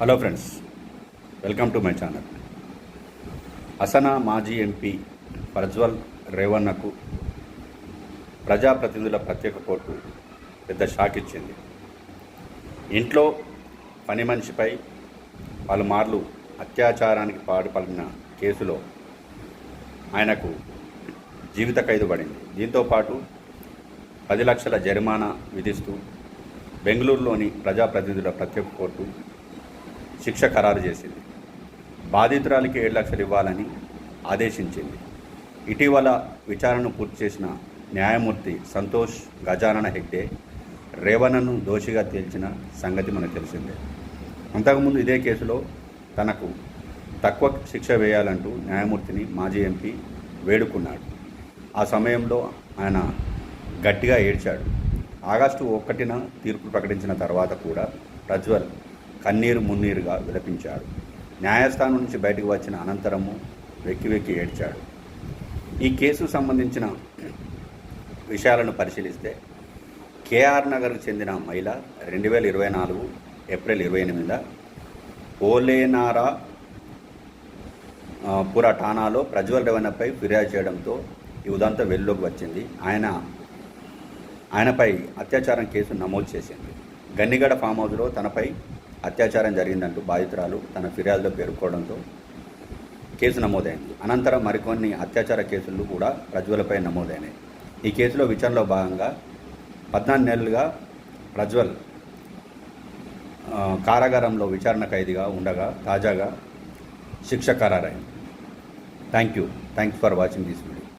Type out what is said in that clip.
Hello friends welcome to my channel. అసనా మాజీ MP Prajwal రేవన్నకు ప్రజాప్రతినిధుల ప్రత్యేక కోర్టు పెద్ద షాక్ ఇచ్చింది. ఇంట్లో పని మనిషిపై పలుమార్లు అత్యాచారానికి పాల్పడిన కేసులో ఆయనకు జీవిత ఖైదు పడింది. దీంతోపాటు పది లక్షల జరిమానా విధిస్తూ బెంగళూరులోని ప్రజాప్రతినిధుల ప్రత్యేక కోర్టు శిక్ష ఖరారు చేసింది. బాధితురాలికి ఏడు లక్షలు ఇవ్వాలని ఆదేశించింది. ఇటీవల విచారణను పూర్తి చేసిన న్యాయమూర్తి సంతోష్ గజానన హెగ్డే రేవణను దోషిగా తేల్చిన సంగతి మనకు తెలిసిందే. అంతకుముందు ఇదే కేసులో తనకు తక్కువ శిక్ష వేయాలంటూ న్యాయమూర్తిని మాజీ ఎంపీ వేడుకున్నాడు. ఆ సమయంలో ఆయన గట్టిగా ఏడ్చాడు. ఆగస్టు ఒకటిన తీర్పు ప్రకటించిన తర్వాత కూడా ప్రజ్వల్ కన్నీరు మున్నీరుగా విలపించాడు. న్యాయస్థానం నుంచి బయటకు వచ్చిన అనంతరము వెక్కి వెక్కి ఏడ్చాడు. ఈ కేసు సంబంధించిన విషయాలను పరిశీలిస్తే కేఆర్ నగర్కు చెందిన మహిళ రెండు వేల ఇరవై నాలుగు ఏప్రిల్ ఇరవై ఎనిమిది ఓలేనారా పురా పుర ఠానాలో ప్రజ్వల్ రేవన్నపై ఫిర్యాదు చేయడంతో ఈ ఉదంతం వెలుగులోకి వచ్చింది. ఆయన ఆయనపై అత్యాచారం కేసు నమోదు చేసింది. గన్నిగడ ఫామ్ హౌస్లో తనపై అత్యాచారం జరిగిందంటూ బాధితురాలు తన ఫిర్యాదులో పేర్కోవడంతో కేసు నమోదైంది. అనంతరం మరికొన్ని అత్యాచార కేసులు కూడా ప్రజ్వలపై నమోదైనాయి. ఈ కేసులో విచారణలో భాగంగా పద్నాలుగు నెలలుగా ప్రజ్వల్ కారాగారంలో విచారణ ఖైదీగా ఉండగా తాజాగా శిక్ష ఖరారైంది. Thank you thanks for watching this video